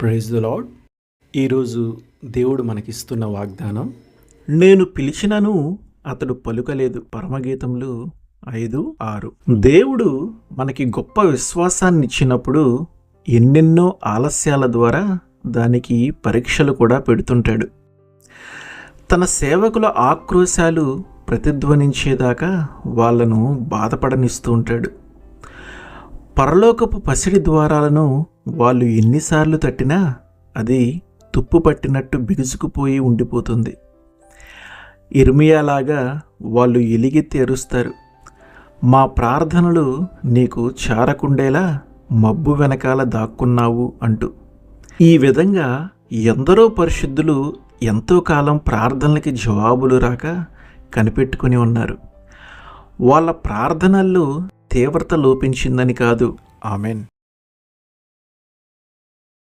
Praise the lord ఈరోజు దేవుడు మనకిస్తున్న వాగ్దానం నేను పిలిచినను అతడు పలుకలేదు. పరమగీతములు ఐదు ఆరు. దేవుడు మనకి గొప్ప విశ్వాసాన్ని ఇచ్చినప్పుడు ఎన్నెన్నో ఆలస్యాల ద్వారా దానికి పరీక్షలు కూడా పెడుతుంటాడు. తన సేవకుల ఆక్రోశాలు ప్రతిధ్వనించేదాకా వాళ్ళను బాధపడనిస్తూ ఉంటాడు. పరలోకపు పసిడి ద్వారాలను వాళ్ళు ఎన్నిసార్లు తట్టినా అది తుప్పు పట్టినట్టు బిగుసుకుపోయి ఉండిపోతుంది. ఇర్మియాలాగా వాళ్ళు ఎలిగెత్తి ఎరుస్తారు మా ప్రార్థనలు నీకు చారకుండేలా మబ్బు వెనకాల దాక్కున్నావు అంటూ. ఈ విధంగా ఎందరో పరిశుద్ధులు ఎంతో కాలం ప్రార్థనలకి జవాబులు రాక కనిపెట్టుకుని ఉన్నారు. వాళ్ళ ప్రార్థనల్లో తీవ్రత లోపించిందని కాదు. ఆమెన్.